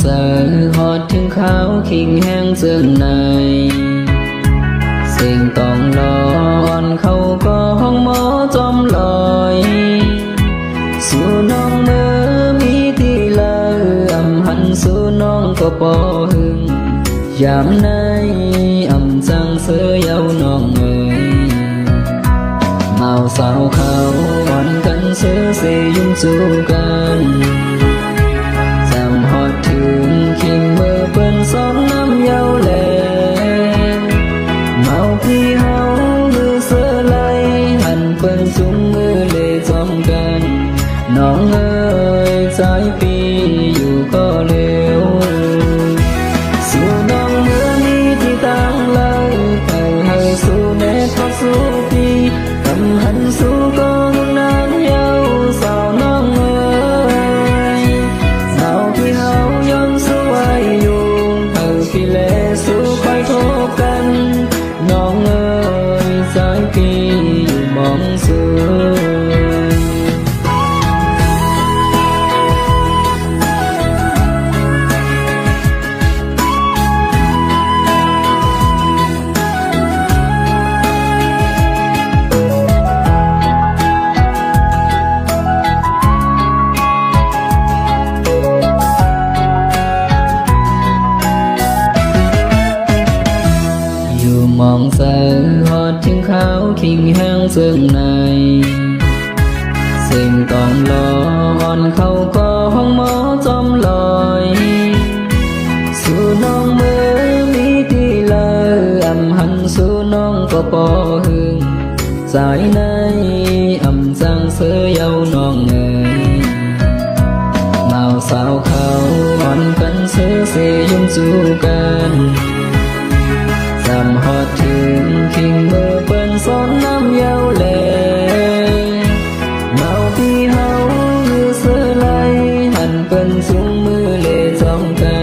เสอหอดถึงเขาคิงแห้งเสื่องในสิ่งต้องรออ่อนเขาก็ห้องหมอจอมลอยสู่น้องเมื่อมีที่เลืออำหันสู่น้องก็ปอหึงยามในอำจังเสือเยาน้องเอ๋ยเมาสาวเขาอ่อนกันเสือเสยุ่งสู่กัน น้องเอ๋ยใจปี มองเสอหอดถึงเขาคิงแห้งซึ่งในสิ่งต้องรออ่อนเขาก็ห้องหมอจอมลอยสู่น้องเมื่อมีที่เลออำหันสู่น้องก็ปอหึงสายในอำจังเสือเยาน้องเอ๋ยเมาสาวเขาอ่อนกันเสือเสยยุ่งจูกัน พอถึงทิ้งมือเปิ้นสอนน้ำเยาแลเมาพี่เฮามือเสือไหลหันเปิ้นสูงมือเลจ้องกัน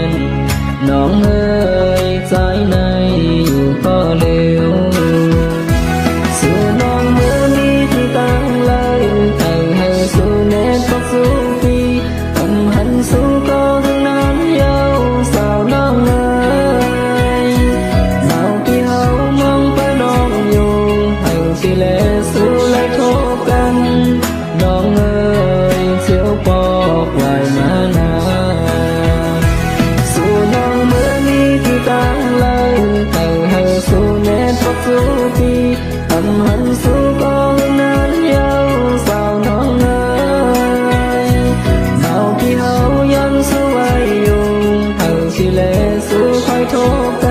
ม